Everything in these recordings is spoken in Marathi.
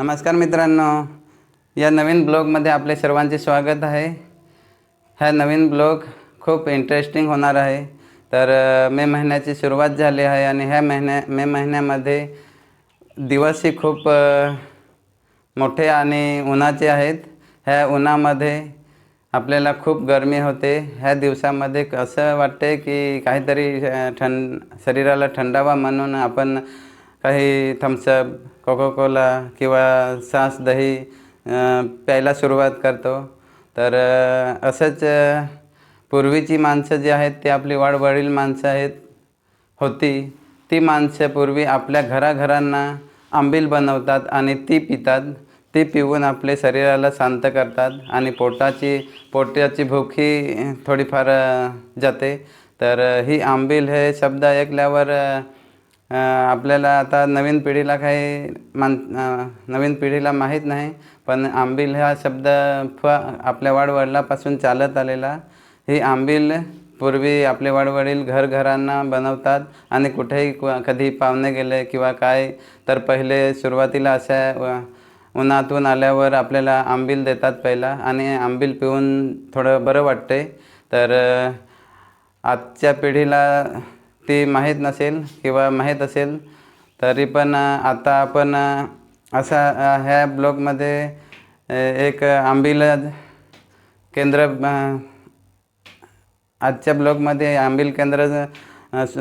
नमस्कार मित्रांनो या नवीन ब्लॉगमध्ये आपले सर्वांचे स्वागत आहे. हा नवीन ब्लॉग खूप इंटरेस्टिंग होणार आहे. तर मे महिन्याची सुरुवात झाली आहे आणि ह्या महिन्या मे महिन्यामध्ये दिवसही खूप मोठे आणि उन्हाचे आहेत. ह्या उन्हामध्ये आपल्याला खूप गरमी होते. ह्या दिवसामध्ये असं वाटते की काहीतरी ठंड शरीराला थंडावा म्हणून आपण काही थम्सअप कोकोकोला किंवा सास दही प्यायला सुरुवात करतो. तर असंच पूर्वीची माणसं जी आहेत ती आपली वाडवडील माणसं आहेत होती. ती माणसं पूर्वी आपल्या घराघरांना आंबील बनवतात आणि ती पितात. ती पिऊन आपले शरीराला शांत करतात आणि पोटाची पोटाची भूकही थोडीफार जाते. तर ही आंबील हे शब्द ऐकल्यावर आपल्याला आता नवीन पिढीला काही मान नवीन पिढीला माहीत नाही पण आंबील हा शब्द फ आपल्या वाडवडिलापासून चालत आलेला. ही आंबील पूर्वी आपले वाडवडील घरघरांना बनवतात आणि कुठेही कधी पाहुणे गेले किंवा काय तर पहिले सुरुवातीला अशा व- उन्हातून आल्यावर आपल्याला आंबील देतात पहिला आणि आंबील पिऊन थोडं बरं वाटते. तर आजच्या पिढीला ती माहीत नसेल किंवा माहीत असेल तरी पण आता आपण असा ह्या ब्लॉगमध्ये एक आंबील केंद्र आजच्या ब्लॉगमध्ये आंबील केंद्र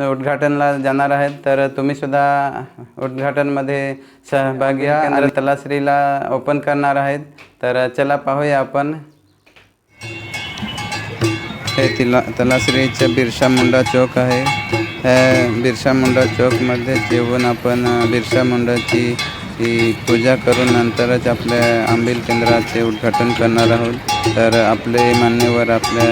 उद्घाटनला जाणार आहेत. तर तुम्ही सुद्धा उद्घाटनमध्ये सहभागी आणि तलाश्रीला ओपन करणार आहेत. तर चला पाहूया आपण. हे तिला तलाश्रीचं बिरसा मुंडा चौक आहे. बिरसा मुंडा चौकमध्ये जेवून आपण बिरसा मुंडाची पूजा करून नंतरच आपल्या आंबील केंद्राचे उद्घाटन करणार आहोत. तर आपले मान्यवर आपल्या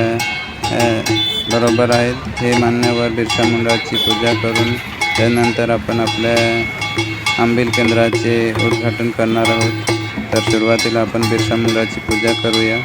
बरोबर आहेत. हे मान्यवर बिरसा मुंडाची पूजा करून त्यानंतर आपण आपल्या आंबील केंद्राचे उद्घाटन करणार आहोत. तर सुरुवातीला आपण बिरसा मुंडाची पूजा करूया.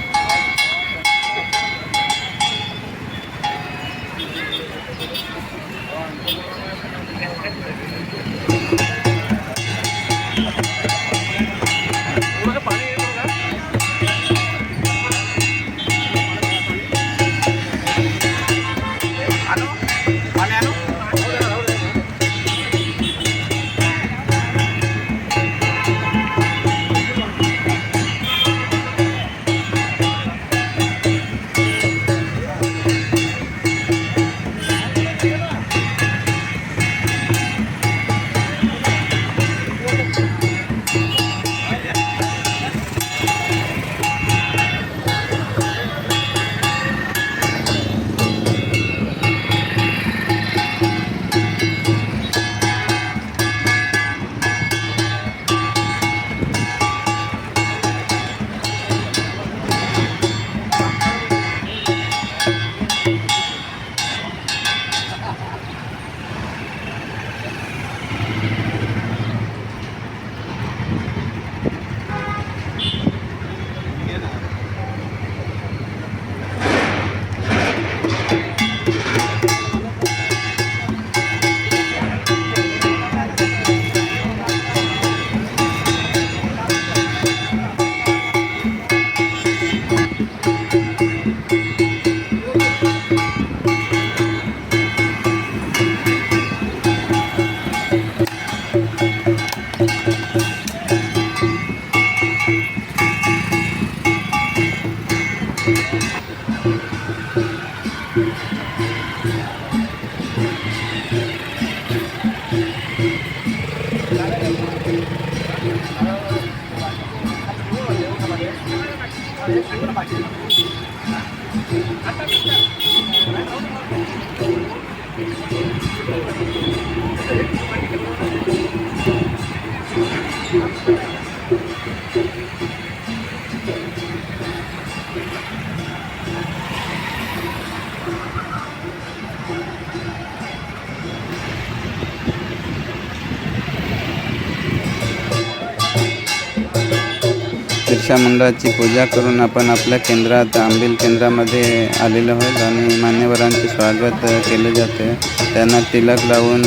मंगलाच्या मंडळाची पूजा करून आपण आपल्या केंद्रात आंबील केंद्रामध्ये आलेलो आहोत आणि मान्यवरांचे स्वागत केले जाते त्यांना तिलक लावून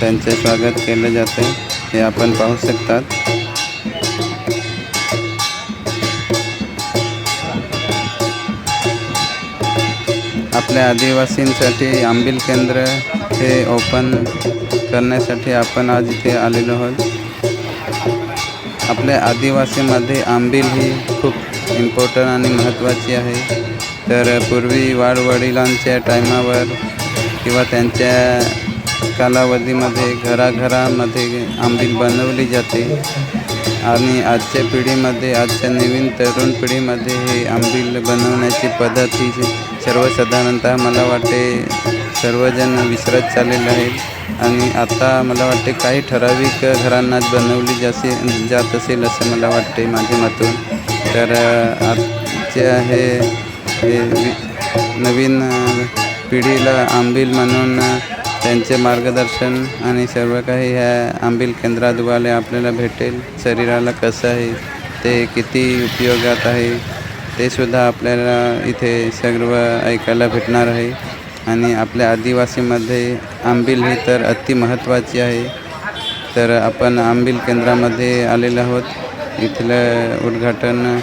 त्यांचे स्वागत केले जाते हे आपण पाहू शकतात. आपल्या आदिवासींसाठी आंबील केंद्र हे ओपन करण्यासाठी आपण आज इथे आलेलो आहोत. आपल्या आदिवासीमध्ये आंबील ही खूप इम्पॉर्टंट आणि महत्त्वाची आहे. तर पूर्वी वाडवडिलांच्या टायमावर किंवा त्यांच्या कालावधीमध्ये घराघरामध्ये आंबील बनवली जाते. आणि आजच्या पिढीमध्ये आजच्या नवीन तरुण पिढीमध्ये हे आंबील बनवण्याची पद्धत ही सर्वसाधारणतः मला वाटते सर्वजण विसरत चाललेले आहेत. आणि आता मला वाटते काही ठराविक घरांनाच बनवली जासे जात असेल असं मला वाटते माझ्या मतून तर आजच्या हे नवीन पिढीला आंबील म्हणून त्यांचे मार्गदर्शन आणि सर्व काही ह्या आंबील केंद्राद्वारे आपल्याला भेटेल. शरीराला कसं आहे ते किती उपयोगात आहे ते सुद्धा आपल्याला इथे सर्व ऐकायला भेटणार आहे. आणि आपल्या आदिवासीमध्ये आंबील ही तर अति महत्त्वाची आहे. तर आपण आंबील केंद्रामध्ये आलेलो आहोत. इथलं उद्घाटन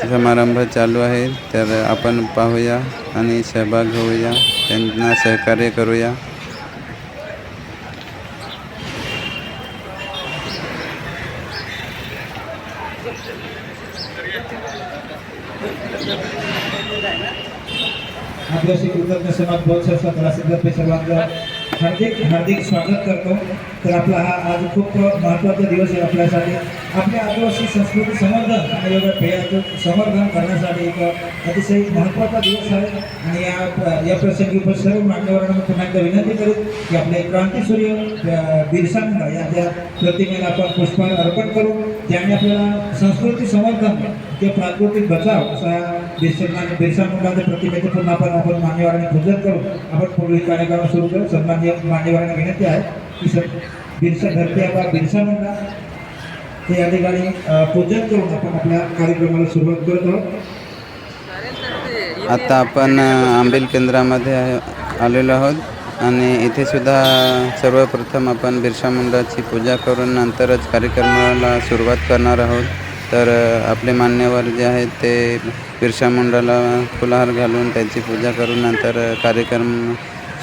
समारंभ चालू आहे. तर आपण पाहूया आणि सहभाग होऊया. त्यांना सहकार्य करूया आदिवासी कृतज्ञ समाज बहुत संस्था क्लासेसतर्फे सर्वांचं हार्दिक हार्दिक स्वागत करतो. तर आपला हा आज खूप महत्त्वाचा दिवस आहे आपल्यासाठी. आपल्या आदिवासी संस्कृती संवर्धन आणि वेगळ्या पेयाचं संवर्धन करण्यासाठी एक अतिशय महत्त्वाचा दिवस आहे. आणि या या प्रसंगी पण सर्व मान्यवरांना पुन्हा एकदा विनंती करू की आपले क्रांतीसूर्य अ, बिरसा या त्या प्रतिमेला आपण पुष्पाला अर्पण करू त्याने आपल्याला संस्कृती संवर्धन ते प्राकृतिक बचाव असा बिरसा बिरसा मुंडाच्या प्रतिमेचं पुन्हा आपण आपण मान्यवरांनी पूजन करून आपण पुढील कार्यक्रम सुरू करू. सन्मान्य मान्यवरांना विनंती आहे की सर बिरसा धरती आपला बिरसा मुंडा ते या ठिकाणी पूजन करून आपण आपल्या कार्यक्रमाला सुरुवात करत आहोत. आता आपण अ, केंद्रामध्ये आलेलो आहोत आणि इथे सुद्धा सर्वप्रथम आपण बिरसा मुंडाची पूजा करून नंतरच कार्यक्रमाला सुरुवात करणार आहोत. तर आपले मान्यवर जे आहेत ते बिरसा मुंडाला फुलहार घालून त्यांची पूजा करून नंतर कार्यक्रम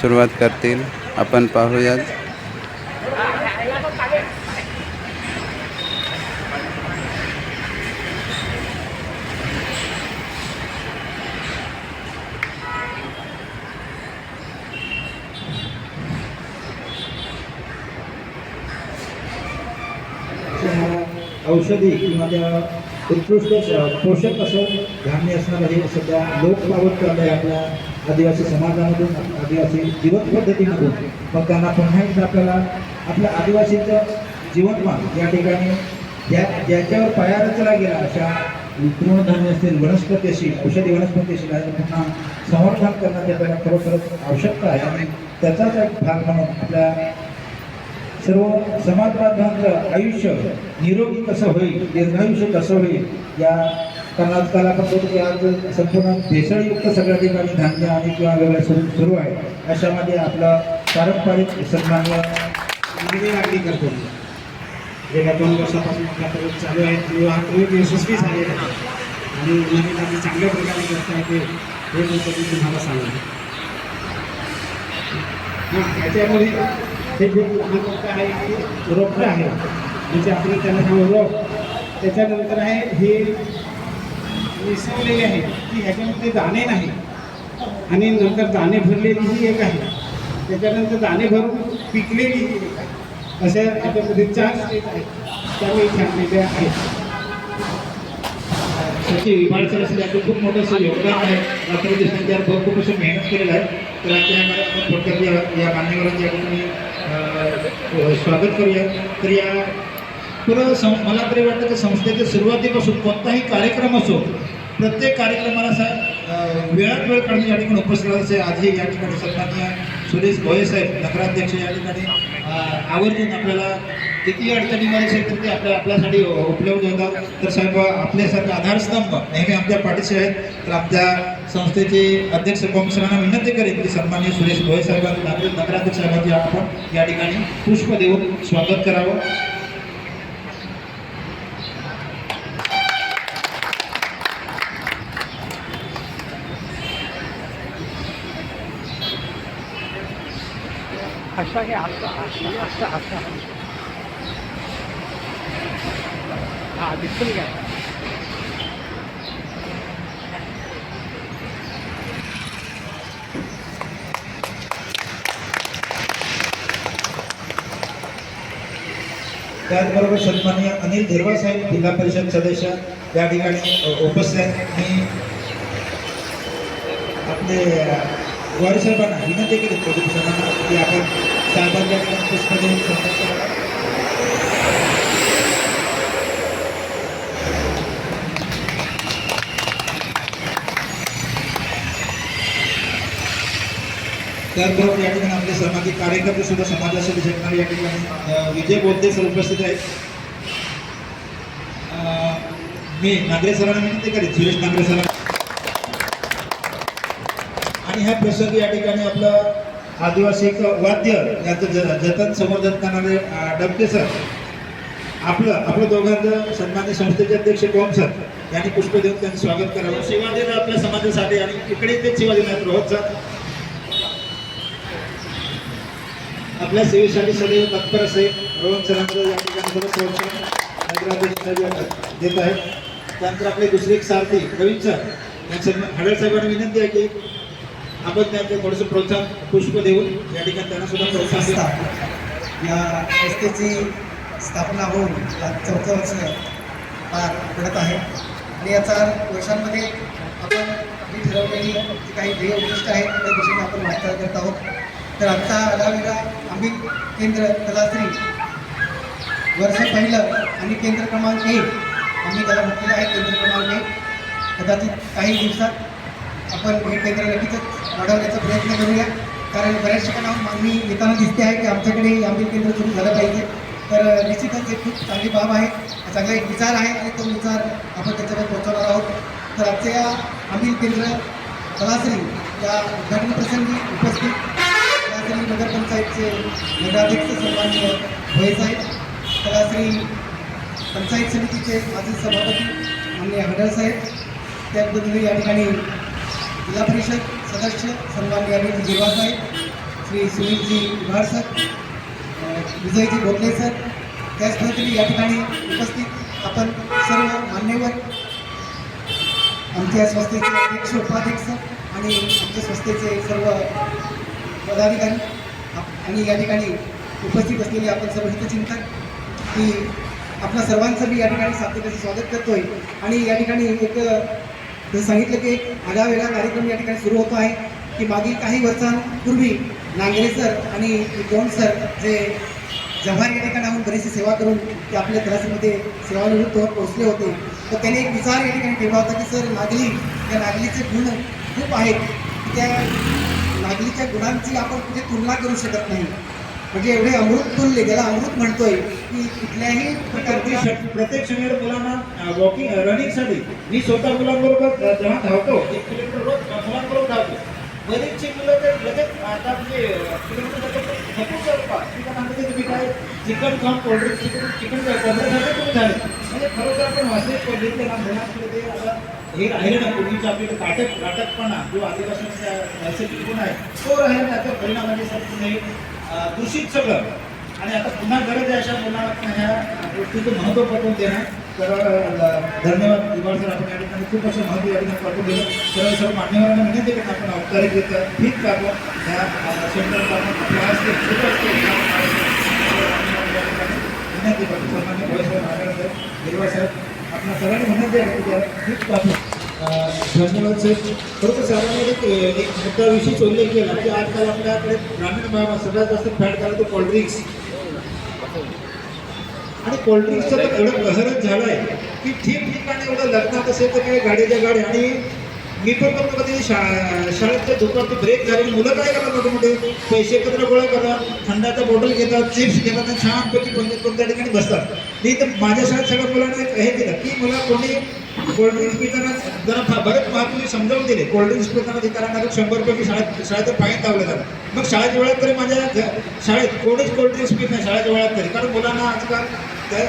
सुरुवात करतील. आपण पाहूयात त्या औषधी किंवा त्या उत्कृष्ट पोषक असं धान्य असणारं हे सध्या लोक लावत चाललं आहे आपल्या आदिवासी समाजामधून आदिवासी जीवन पद्धतीमधून. मग त्यांना पुन्हा एकदा आपल्याला आपल्या आदिवासीचं जीवनमान या ठिकाणी ज्या ज्याच्यावर पाया रचला गेला अशा तृणधान्य असतील वनस्पती अशी औषधी वनस्पती अशी आणि पुन्हा संवर्धन करणं ते आपल्याला खरोखरच आवश्यकता आहे. आणि त्याचाच एक भाग म्हणून आपल्या सर्व समाज बांधवांचं आयुष्य निरोगी कसं होईल दीर्घायुष्य कसं होईल या कारण आजकाल आपण बघतो की आज संपूर्ण भेसळयुक्त सगळ्या ठिकाणी धान्य आणि किंवा वेगळ्या सुरू सुरू आहे. अशामध्ये आपला पारंपरिक सन्मानला विजय करतो. गेल्या दोन वर्षापासून आपल्यापर्यंत चालू आहे आणि हा प्रयोग यशस्वी झालेला आहे आणि नवीन चांगल्या प्रकारे करता येते हे मी तुम्हाला सांगेन. हां याच्यामध्ये हे जे लहान आहे ते रोपटं आहे म्हणजे आपण त्यांना सांगू रोप त्याच्यानंतर आहे हे मिसळलेले आहे की ह्याच्यामध्ये दाणे नाही. आणि नंतर दाणे भरलेली ही एक आहे. त्याच्यानंतर दाणे भरून पिकलेली ही एक आहे. अशा याच्यामध्ये चार स्टेज आहेत. त्यामुळे छानलेल्या आहेत. त्याची इमारत खूप मोठं असं योगदान आहे. राष्ट्रपती दिवसांच्या खूप असं मेहनत केलेलं आहे. तर त्यामध्ये आपण थोडक्यात या मान्यवरांच्या ठिकाणी स्वागत करूया. तर या पुरं सं मला तरी वाटतं की संस्थेच्या सुरुवातीपासून कोणताही कार्यक्रम असो प्रत्येक कार्यक्रमाला सा वेळात वेळ काढून या ठिकाणी उपस्थित असे आजही या ठिकाणी सन्माननीय सुरेश भोये साहेब नगराध्यक्ष या ठिकाणी. आवर्जून आपल्याला किती अडचणीमध्ये असेल तर ते आपल्या आपल्यासाठी उपलब्ध होतात. तर साहेब आपल्यासारखा आधारस्तंभ नेहमी आमच्या पाठीशी आहेत. तर आमच्या संस्थेचे अध्यक्ष कॉम्शरांना विनंती करेल की सन्मान्य सुरेश भोय साहेबांनी नागरिक नगराध्यक्ष साहेबांची आपण या ठिकाणी पुष्प देऊन स्वागत करावं. अशा हे असा असा असा. हा दिसून घ्या. त्याचबरोबर सन्माननीय अनिल धीरवा साहेब जिल्हा परिषद सदस्य या ठिकाणी उपस्थित आहेत. मी आपले वारी साहेबांना विनंती केली प्रदूषणांना की आपण साहेबांच्या ठिकाणी पुष्प देऊन त्याचबरोबर या ठिकाणी आपले सामाजिक कार्यकर्ते सुद्धा समाजासाठी झटणारे या ठिकाणी विजय बोलते सर उपस्थित आहेत. मी नागरे सरांना विनंती करेन सुरेश नागरे सरांना. आणि ह्या प्रसंगी या ठिकाणी आपलं आदिवासी वाद्य याचं ज- जतन संवर्धन करणारे डबके सर. आपलं आपलं दोघांचं सन्मान्य संस्थेचे अध्यक्ष कोम सर यांनी पुष्प देऊन त्यांचं स्वागत करावं. सेवा आपल्या समाजासाठी आणि इकडे ते सेवा देणार रोहत सर. आपल्या सेवेसाठी सदैव तत्पर असे रोहन सरांचं या ठिकाणी नगराध्यक्ष देत आहेत त्यानंतर आपले दुसरे एक सारथी प्रवीण सर यांचं हडळ साहेबांना विनंती आहे की आपण त्यांचं थोडंसं प्रोत्साहन पुष्प देऊन या ठिकाणी त्यांना सुद्धा प्रोत्साहन देतात या संस्थेची स्थापना होऊन आज चौथं वर्ष पार पडत आहे. आणि या चार वर्षांमध्ये आपण आपली ठरवलेली जी काही ध्येय उद्दिष्ट आहेत त्या दिशेने आपण वाटचाल करत आहोत. तर आमचा आढावेला आम्ही केंद्र कलाश्री वर्ष पहिलं आणि केंद्र क्रमांक एक आम्ही त्याला म्हटलेलं आहे केंद्र क्रमांक एक. कदाचित काही दिवसात आपण हे केंद्र नक्कीच वाढवण्याचा प्रयत्न करूया. कारण बऱ्याच ठिकाणाहून मागणी येताना दिसते आहे की आमच्याकडे हे केंद्र सुरू झालं पाहिजे. तर निश्चितच एक खूप चांगली बाब आहे. चांगला एक विचार आहे आणि तो विचार आपण त्याच्यावर पोहोचवणार आहोत. तर आजच्या या आंबील केंद्र कलाश्री या उद्घाटन प्रसंगी उपस्थित कलाश्री नगरपंचायतचे नगराध्यक्ष सन्माननीय भोये साहेब कलाश्री पंचायत समितीचे माजी सभापती माननीय हडळ साहेब या ठिकाणी जिल्हा परिषद सदस्य सन्माननीय अनिल गिरवासाहेब श्री सुनीलजी उभार सर विजयजी भोगले सर त्याच पद्धतीने या ठिकाणी उपस्थित आपण सर्व मान्यवर आमच्या संस्थेचे अध्यक्ष उपाध्यक्ष आणि आमच्या संस्थेचे सर्व पदाधिकारी आणि या ठिकाणी उपस्थित असलेले आपण सर्व हितचिंतक की आपल्या सर्वांचं मी या ठिकाणी सातत्याचं स्वागत करतोय. आणि या ठिकाणी एक सांगितलं की एक आगळावेगळा कार्यक्रम या ठिकाणी सुरू होतो आहे की मागील काही वर्षांपूर्वी नांगरे सर आणि दोन सर जे जव्हार या ठिकाणाहून बरीचशी सेवा करून ते आपल्या क्लासमध्ये सेवानिवृत्त होत पोहोचले होते. तर त्याने एक विचार या ठिकाणी ठेवला होता की सर नागली या नागलीचे गुण खूप आहेत. त्या भागलीच्या गुणांची आपण कुठे तुलना करू शकत नाही. म्हणजे एवढे अमृत तुल्य ज्याला अमृत म्हणतोय की कुठल्याही प्रकारची श- प्रत्येक शनिवार मुलांना वॉकिंग रनिंगसाठी मी स्वतः मुलांबरोबर जेव्हा धावतो. एक किलोमीटर रोज मुलांबरोबर धावतो. बरीचशी मुलं तर लगेच आता म्हणजे किलोमीटर तुम्ही काय चिकन खाऊन कोल्ड्रिंक चिकन चिकन कोंबड्या झाले तुम्ही झाले म्हणजे खरोखर आपण वाचले पडले ना मुलांकडे ते आता हे राहिलं ना पूर्वीचं आपल्याला काटक काटकपणा जो आदिवासींचा नैसर्गिक गुण आहे तो राहिला त्याचा परिणाम म्हणजे सर तुम्ही दूषित सगळं. आणि आता पुन्हा गरज आहे अशा मुलांना ह्या गोष्टीचं महत्त्व पटवून देणं. तर धन्यवाद दिवाळ सर आपण या ठिकाणी खूप असं महत्त्व या ठिकाणी पटवून दिलं. सर्व सर्व मान्यवरांना विनंती करतो आपण औपचारिक रित्या ठीक काढून ह्या सेंटरचा आपण आपल्या हस्ते छोटं असते. विनंती करतो सन्मान्य भोईसाहेब नागरे साहेब दिवाळ साहेब सगळ्यांनी विनंती आहे की ठीक आहे अ, धन्यवाद साहेब खरोखर साहेबांनी एक एक मुद्दा विशेष केला की आजकाल आपल्याकडे ग्रामीण भागात सगळ्यात जास्त फॅट झाला तो कोल्ड्रिंक्स आणि कोल्ड्रिंक्सचं तर एवढं कसरत आहे की ठिकठिकाणी एवढं लग्नात असेल तर काय गाडीच्या गाडी आणि मी पण बघतो कधी शा शाळेतल्या दुपारचे ब्रेक झालेली मुलं काय करतात मोठे मोठे? पैसे एकत्र गोळा करतात थंडाच्या बॉटल घेतात चिप्स घेतात आणि छानपैकी पंचायत कोणत्या ठिकाणी बसतात. मी तर माझ्या शाळेत सगळ्या मुलांना एक हे दिलं की मला कोणी कोल्ड्रिंक्स पिताना जरा बरेच महापुरुष समजावून दिले. कोल्ड्रिंक्स पिताना ठिकाणा शंभर रुपये शाळेत शाळेत फाईन लावलं जातं मग शाळेच्या वेळात तरी माझ्या शाळेत कोणीच कोल्ड्रिंक्स पित नाही शाळेच्या वेळात तरी. कारण मुलांना आजकाल त्या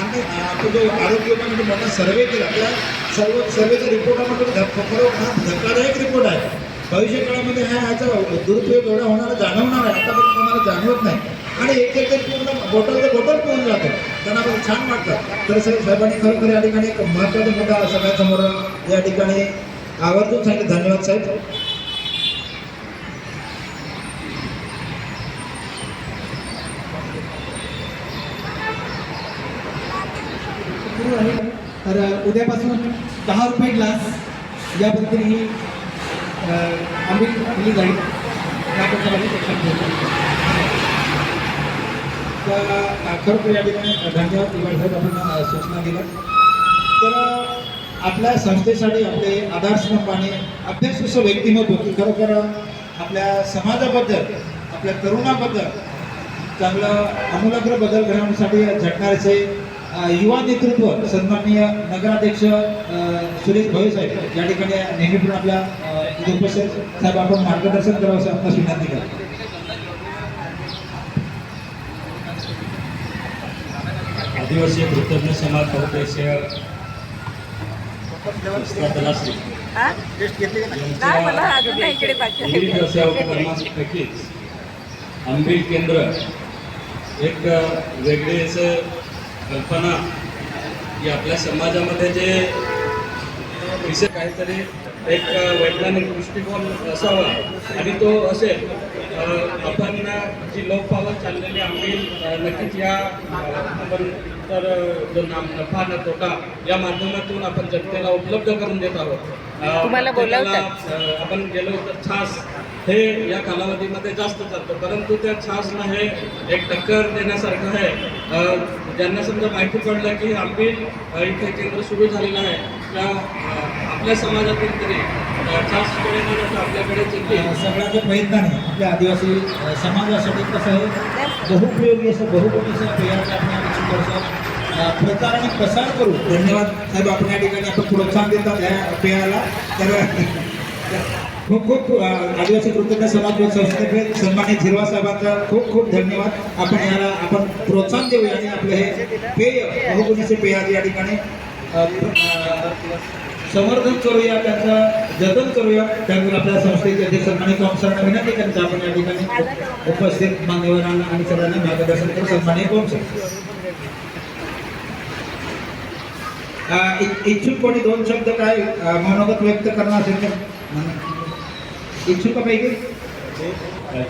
आम्ही आपण जो आरोग्य विभागाने म्हणजे मोठा सर्वे केला त्या सर्व सर्वेच्या रिपोर्टामध्ये धक- खरोखर धक्कादायक रिपोर्ट आहे. भविष्य काळामध्ये हा ह्याचा दुरुपयोग एवढा होणारा जाणवणार आहे. आता कोणाला जाणवत नाही. आणि एक एक पूर्ण बॉटल ते बॉटल पोहून जातो. त्यांना आपण छान वाटतं. तर सर साहेबांनी खरोखर या ठिकाणी एक महत्त्वाचा मुद्दा सगळ्यासमोर. या ठिकाणी आवर्जून सांगितलं. धन्यवाद साहेब. तर उद्यापासून दहा रुपये ग्लास या पद्धतीने आम्ही दिली जाईल याबद्दल आम्ही लक्षात ठेवतो तर खरोखर या ठिकाणी धन्यवाद दिवाळीसाहेब आपण सूचना दिल्या. तर आपल्या संस्थेसाठी आपले आधारस्तंभ आणि अभ्यासुस व्यक्तिमत्व की खरोखर आपल्या समाजाबद्दल आपल्या तरुणाबद्दल चांगलं आमूलाग्र बदल घडवण्यासाठी झटणारेचे युवा नेतृत्व सन्माननीय नगराध्यक्ष सुरेश भोये या ठिकाणी नेहमी आपल्या अ, इथे उपस्थित साहेब आपण मार्गदर्शन करावं असं आपणास विनंती करतो. आदिवासी कृतज्ञ समाज उपक्रमांपैकीच आंबील केंद्र एक वेगळी असं कल्पना की आपल्या समाजामध्ये जे विषय काहीतरी एक वैज्ञानिक दृष्टिकोन असावा. आणि तो असेल आपण जी लोक पावत चाललेली अ, नक्कीच या आपण तर जो नाम नफा न तोटा या माध्यमातून आपण जनतेला उपलब्ध करून देत आहोत. आपण गेलो तर छास हे या कालावधीमध्ये जास्त चालतं. परंतु त्या छासला हे एक टक्कर देण्यासारखं आहे. ज्यांना समजा माहिती पडलं की अ, इथे केंद्र सुरू झालेलं आहे त्या आपल्या समाजातील तरी खेळण्यासाठी आपल्याकडे येतील अ, सगळ्याच्या प्रयत्नाने आपल्या आदिवासी समाजासाठी कसं आहे बहुपयोगी असं बहुकोटी असं पेयाचं आपण या ठिकाणी थोडंसं, अ, प्रचार आणि प्रसार करू धन्यवाद. साहेब आपण या ठिकाणी आपण प्रोत्साहन देतात या पेयाला तर खूप खूप आदिवासी कृतज्ञ समाज संस्थेचे सन्मानित झिरवा साहेबांचा खूप खूप धन्यवाद. आपण याला आपण प्रोत्साहन देऊया आणि आपलं हे पेय बहुकोटीचे पेयाचे या ठिकाणी संवर्धन करूया त्यांचं जतन करूया. त्यामुळे आपल्या संस्थेचे अध्यक्ष सन्मानित कॉम्सरांना विनंती करतो आपण या ठिकाणी उप- उपस्थित मान्यवरांना आणि सगळ्यांना मार्गदर्शन करू सन्मानित कॉम्सर. इच्छुक कोणी दोन शब्द काय मनोगत व्यक्त करणार असेल तर? इच्छुकापैकी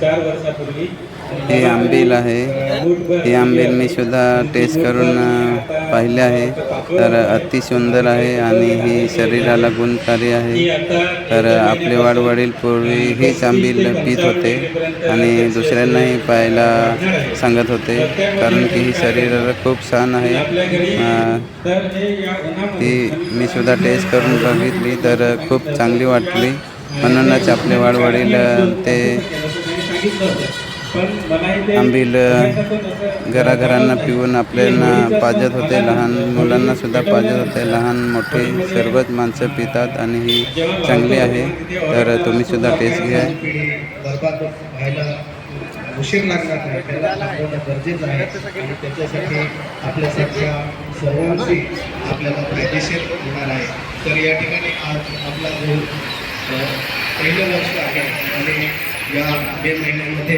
चार वर्षापूर्वी हे आंबील आहे. हे आंबील मी सुद्धा टेस्ट करून पाहिले आहे. तर अति सुंदर आहे आणि ही शरीराला गुणकारी आहे. तर आपले वाडवडील पूर्वी हीच आंबील पित होते आणि दुसऱ्यांनाही पाहायला सांगत होते कारण की ही शरीराला खूप छान आहे. ती मी सुद्धा टेस्ट करून बघितली तर खूप चांगली वाटली. म्हणूनच आपले वाडवडील ते आंबील घराघरांना पिऊन आपल्याला पाजत होते. लहान मुलांना सुद्धा पाजत होते. लहान मोठे सर्वच माणसं पितात आणि ही चांगली आहे. तर तुम्ही सुद्धा टेस्ट घ्या. उशीर लागणार नाही. त्याला गरजेचं आहे. आणि त्याच्यासाठी आपल्यासारख्या सर्वांशी आपल्याला फायदेशीर होणार आहे. तर या ठिकाणी आज आपला जो पहिलं वर्ष आहे आणि या मे महिन्यामध्ये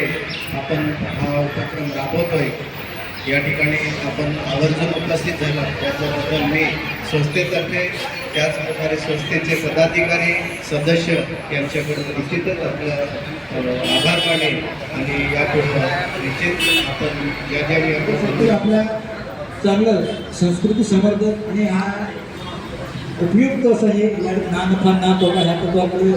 आपण हा उपक्रम राबवतोय. या ठिकाणी आपण आवर्जून उपस्थित झाला. त्याच्याबद्दल मी संस्थेतर्फे त्याचप्रकारे संस्थेचे पदाधिकारी सदस्य यांच्याकडून निश्चितच आपलं आभार मानेल आणि यापुढे निश्चित आपण या ज्या आपल्या चांगलं संस्कृती संवर्धन आणि हा उपयुक्त असं हे ना नफा ना तोटा ह्या तत्वाकडे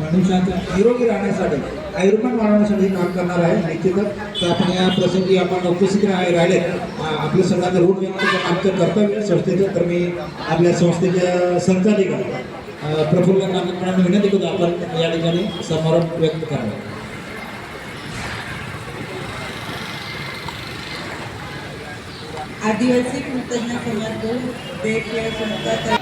मनुष्याच्या निरोगी राहण्यासाठी आयुर्मान वाढवण्यासाठी काम करणार आहे. निश्चितच तर आपण या प्रसंगी आपण उपस्थित राहिले. आपल्या आपलं सगळ्यांना ऋण व्यक्त आमचं कर्तव्य संस्थेचं तर मी आपल्या संस्थेच्या संचालिका प्रफुल्ल नागपूरांना विनंती करतो आपण या ठिकाणी समारोप व्यक्त करावा. आदिवासी कृतज्ञ समाज भेट या संस्था